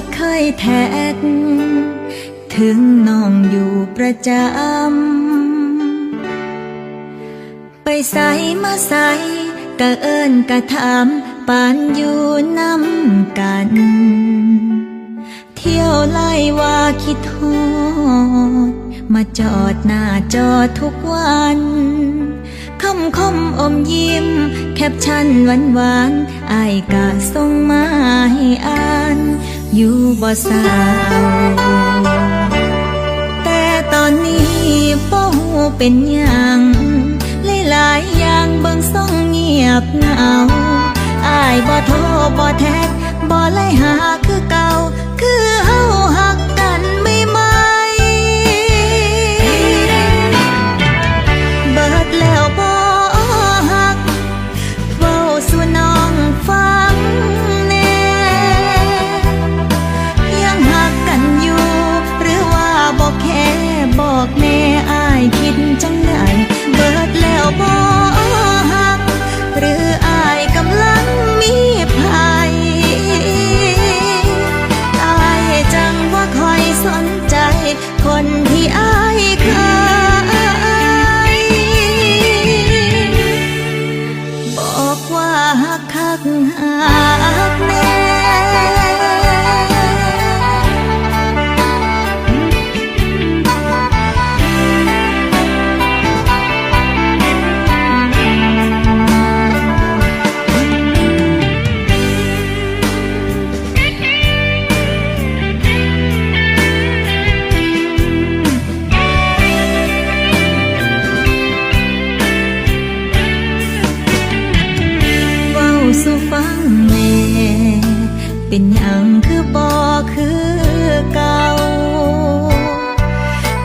ดเคยแท็กถึงน้องอยู่ประจำ ไปใส่มาใส่กะเอิญกะถามปานอยู่น้ำกัน เที่ยวไล่ว่าคิดโทษมาจอดหน้าจอทุกวันคำคมอมยิ้ม แคปชั่นหวานหวานอายกะส่งมาให้อ่าน อยู่บ่สาวแต่ตอนนี้บ่หูเป็นยังหลายๆอย่างเบิ่งส่องเงียบเหงาอายบ่โทรบ่แท็กบ่ไล่หาคือเก่า บ่คือเก่า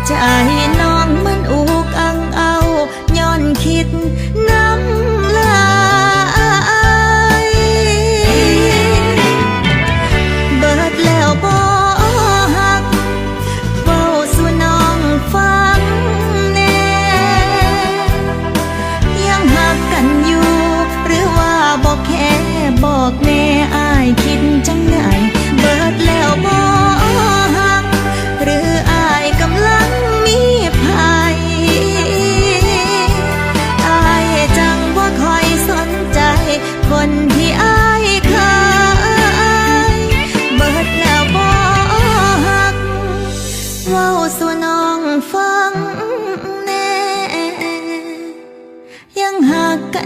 ใจ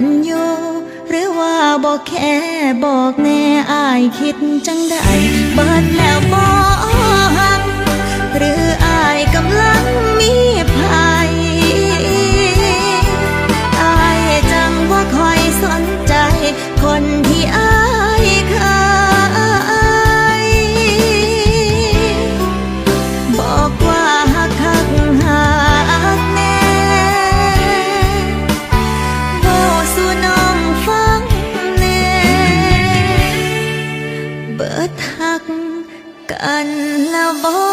นอยู่หรือว่าบอกแค่บอกแน่อายคิดจังได้เบิดแล้วบ เบิดหักกันแล้วบ่